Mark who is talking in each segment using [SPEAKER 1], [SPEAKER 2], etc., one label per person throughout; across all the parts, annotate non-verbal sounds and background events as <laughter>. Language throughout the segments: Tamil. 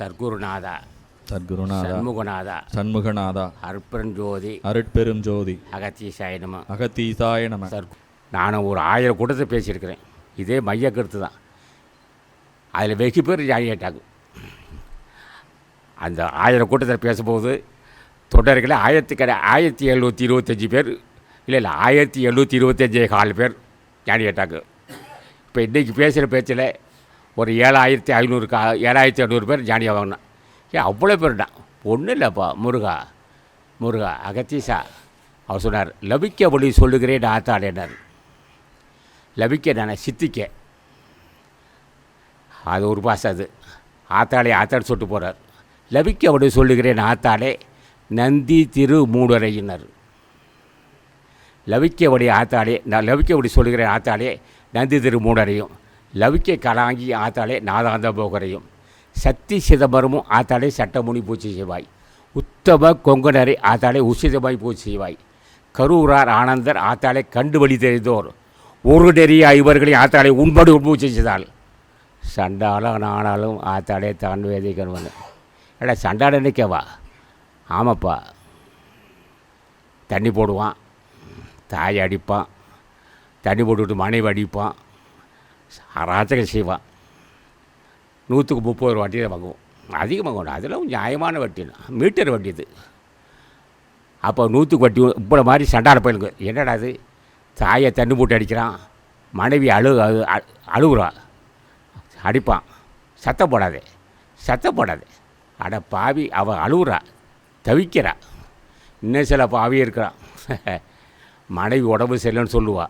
[SPEAKER 1] சர்க்குருநாதா.
[SPEAKER 2] சத்குருநாதா
[SPEAKER 1] சண்முகநாதா.
[SPEAKER 2] சண்முகநாதா.
[SPEAKER 1] அற்பரஞ்சோதி
[SPEAKER 2] அருட்பெரும் ஜோதி
[SPEAKER 1] அகத்தீசாய நம.
[SPEAKER 2] அகத்தீசாய நம.
[SPEAKER 1] சார் நானும் ஒரு ஆயிரம் கூட்டத்தை பேசியிருக்கிறேன். இதே மைய கருத்து தான். அதில் வெகு பேர் ஜாயிட்டாங்க அந்த ஆயிரம் கூட்டத்தில் பேசும்போது தொடர்களை ஆயிரத்தி கடை ஆயிரத்தி எழுநூற்றி இருபத்தஞ்சி பேர் இல்லை இல்லை ஆயிரத்தி எழுநூற்றி இருபத்தஞ்சே கால் பேர் ஜாயிட்டாங்க இப்போ இன்றைக்கி பேசுகிற பேச்சில் ஒரு ஏழாயிரத்தி ஐநூறு கா ஏழாயிரத்தி ஐநூறு பேர் ஜானியாக வாங்கினேன் ஏன் அவ்வளோ பேர் தான் ஒன்றும் இல்லைப்பா முருகா. முருகா அகத்தீசா. அவர் சொன்னார் லபிக்க ஒளி சொல்லுகிறேன் ஆத்தாடேனார் லபிக்க நான் சித்திக்க. அது ஒரு பாசம் அது. ஆத்தாளே ஆத்தாடு சொல்லிட்டு போகிறார் லபிக்க ஒளி சொல்லுகிறேன் ஆத்தாளே. நந்தி திரு மூடரையினர். லவிக்க ஒளி ஆத்தாளே. நான் லவிக்க ஒளி சொல்லுகிறேன் ஆத்தாளே. நந்தி திரு மூடரையும். லவிக்க கலாங்கி ஆத்தாளே நாதாந்த போகரையும் சக்தி சிதம்பரமும் ஆத்தாலே சட்டமுனி பூச்சி செய்வாய். உத்தம கொங்கனரை ஆத்தாலே உசிதமாய் பூச்சி செய்வாய். கரூரார் ஆனந்தர் ஆத்தாலே கண்டு வழி தெரிந்தோர். ஒரு நெறிய இவர்களை ஆத்தாலே உண்படு பூச்சி செய்தாள். சண்டாலும் நானாலும் ஆத்தாலே தான் கருவன் ஏடா சண்டாட நிற்கவா ஆமாப்பா. தண்ணி போடுவான். தாய் அடிப்பான். தண்ணி போட்டுவிட்டு மனைவி அடிப்பான். அராஜக செய்வான் நூற்றுக்கு முப்பது ரூபா வட்டி தான் வாங்குவோம். அதிகமாக வாங்கணும் அதெல்லாம் நியாயமான வட்டி தான். மீட்டர் வட்டி இது. அப்போ நூற்றுக்கு வட்டி இப்போ மாதிரி சண்டான பயிலுங்க என்னடா அது தாயை தண்ணி போட்டு அடிக்கிறான். மனைவி அழு அழு- அழுகுறா. அடிப்பான். சத்தம் போடாதே. சத்தம் போடாதே. அட பாவி அவள் அழுகுறா. தவிக்கிறா. இன்னும் சில பாவி இருக்கிறான். <laughs> மனைவி உடம்பு சரியில்லைன்னு சொல்லுவாள்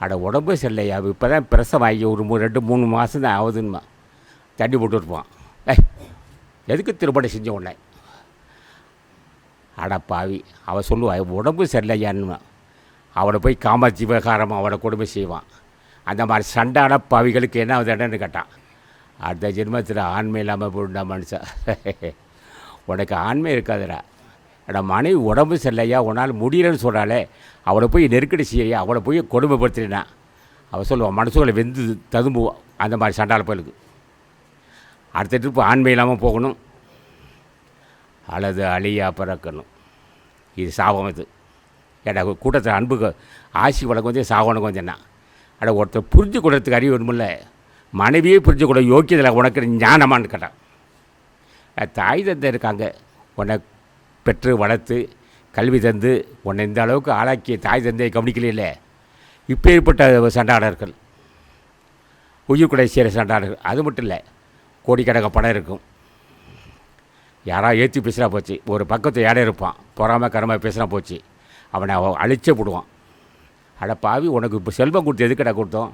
[SPEAKER 1] அட உடம்பு சரியில்லையா? இப்போ தான் பிரசவம் ஒரு மூணு ரெண்டு மூணு மாதம் தான் ஆகுதுன்னுமா. தண்ணி போட்டு இருப்பான் ஏய் எதுக்கு திருப்பணம் செஞ்ச உடனே அட பாவி அவள் சொல்லுவா உடம்பு சரியில்லையான்னு அவனை போய் காமாட்சி விவகாரம் அவனை கொடுமை செய்வான். அந்த மாதிரி சண்டான பாவிகளுக்கு என்ன தண்டனை கேட்டான். அடுத்த ஜென்மத்தில் ஆண்மை இல்லாமல் போண்டா மனுஷன். <laughs> உனக்கு ஆண்மை இருக்காதுடா. அட மனைவி உடம்பு சரியில்லையா? உன்னால் முடியலன்னு சொல்கிறாளே அவளை போய் நெருக்கடி செய்யா அவளை போய் கொடுமைப்படுத்தினா அவள் சொல்லுவான் மனசுகளை வெந்து ததும்புவான் அந்த மாதிரி சண்டால பயலுக்கு அடுத்த ட்ரிப்பு ஆண்மை இல்லாமல் போகணும். அல்லது அழியா பிறக்கணும். இது சாபம் இது. ஏடா கூட்டத்தில் அன்புக்கு ஆசி வழக்கம் வந்து சாவனுக்கு வந்தேன்னா அட ஒருத்தர் புரிஞ்சு கொடுறதுக்கு அறிவு வேணுமில்ல. மனைவியே புரிஞ்சு கொள்ள யோக்கியதில் உனக்கு ஞானமான்னு கேட்டான் தாய் தந்தை இருக்காங்க. உனக்கு பெற்று வளர்த்து கல்வி தந்து உன்னை இந்த அளவுக்கு ஆளாக்கிய தாய் தந்தையை கவனிக்கலையில இப்போ ஏற்பட்ட சண்டாளர்கள் உயிர்குடை செய்கிற சண்டாளர்கள். அது மட்டும் இல்லை கோடிக்கணக்க பணம் இருக்கும். யாரா ஏற்றி பேசுகிறா போச்சு. ஒரு பக்கத்து யாரே இருப்பான். பொறாமல் கரமாக பேசுகிறா போச்சு. அவனை அவன் அழிச்சே போடுவான். அட பாவி உனக்கு இப்போ செல்வம் கொடுத்து எதுக்கடா கொடுத்தோம்?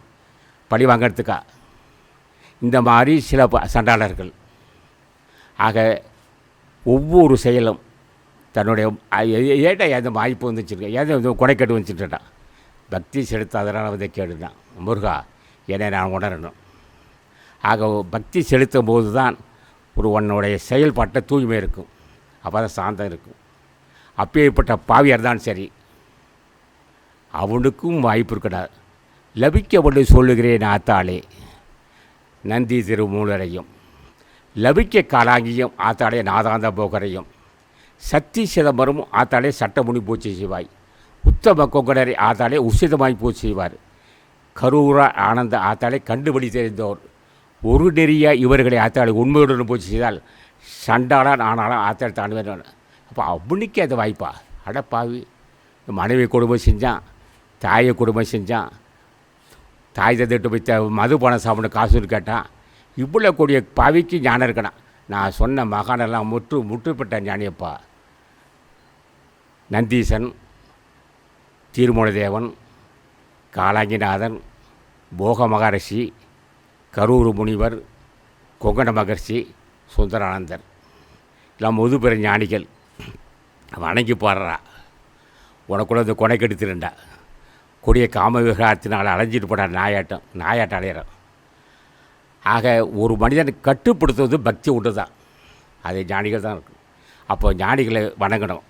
[SPEAKER 1] பழி வாங்கிறதுக்கா? இந்த மாதிரி சில ப- சண்டாளர்கள். ஆக ஒவ்வொரு செயலும் தன்னுடைய ஏட்டா எந்த வாய்ப்பு வந்துச்சுருக்க ஏதோ இது கொடைக்கட்டு வந்துச்சுட்டான் பக்தி செலுத்தாதனால வந்து கேடுதான். முருகா என்னை நான் உணரணும். ஆக பக்தி செலுத்தும் போது தான் ஒரு உன்னுடைய செயல்பாட்டை தூய்மை இருக்கும். அப்போ தான் சாந்தம் இருக்கும். அப்பேற்பட்ட பாவியார் தான் சரி. அவனுக்கும் வாய்ப்பு இருக்கடா. லபிக்க சொல்லுகிறேன் ஆத்தாளே. நந்தி திருமூலரையும். லபிக்க காலாங்கியும் ஆத்தாளே நாதாந்த போகரையும். சக்தி சிதம்பரம் ஆத்தாலே சட்டமுனி பூச்சி செய்வாய். உத்தம கொங்கடரை ஆத்தாளே உசிதமாய் பூச்சி செய்வார். கரூரா ஆனந்த ஆத்தாலே கண்டுபிடி தெரிந்தவர் ஒரு நெறியாக இவர்களை ஆத்தாளை உண்மையுடன் பூச்சி செய்தால் சண்டாளான் ஆனாலும் ஆத்தாள் தாண்டுவேன் அப்போ அவனுக்கு அது வாய்ப்பா? அட பாவி. மனைவி குடும்பம் செஞ்சான் தாயை குடும்பம் செஞ்சான். தாய் தந்துட்டு போய் த மது பணம் சாப்பிட காசுன்னு கேட்டான். இவ்வளோ கூடிய பாவிக்கு ஞானம் இருக்கணும். நான் சொன்ன மகானெல்லாம் முற்று முற்றுப்பட்ட ஞானியப்பா. நந்தீசன் தீர்மூலதேவன் காலாங்கிநாதன் போக மகரிஷி கரூர் முனிவர் கொங்கண மகர்ஷி சுந்தரானந்தர். எல்லாம் முதுபெற ஞானிகள். வணங்கி பாடுறா உனக்குள்ள இந்த கொடை கெடுத்துருண்டா. கொடிய காம விவகாரத்தினால் அலைஞ்சிட்டு போடா நாயாட்டம் நாயாட்டம் அலையிறோம் ஆக ஒரு மனிதனை கட்டுப்படுத்துவது பக்தி ஒன்று தான் அது ஞானிகள் தான் இருக்கும் அப்போ ஞானிகளை வணங்கணும்.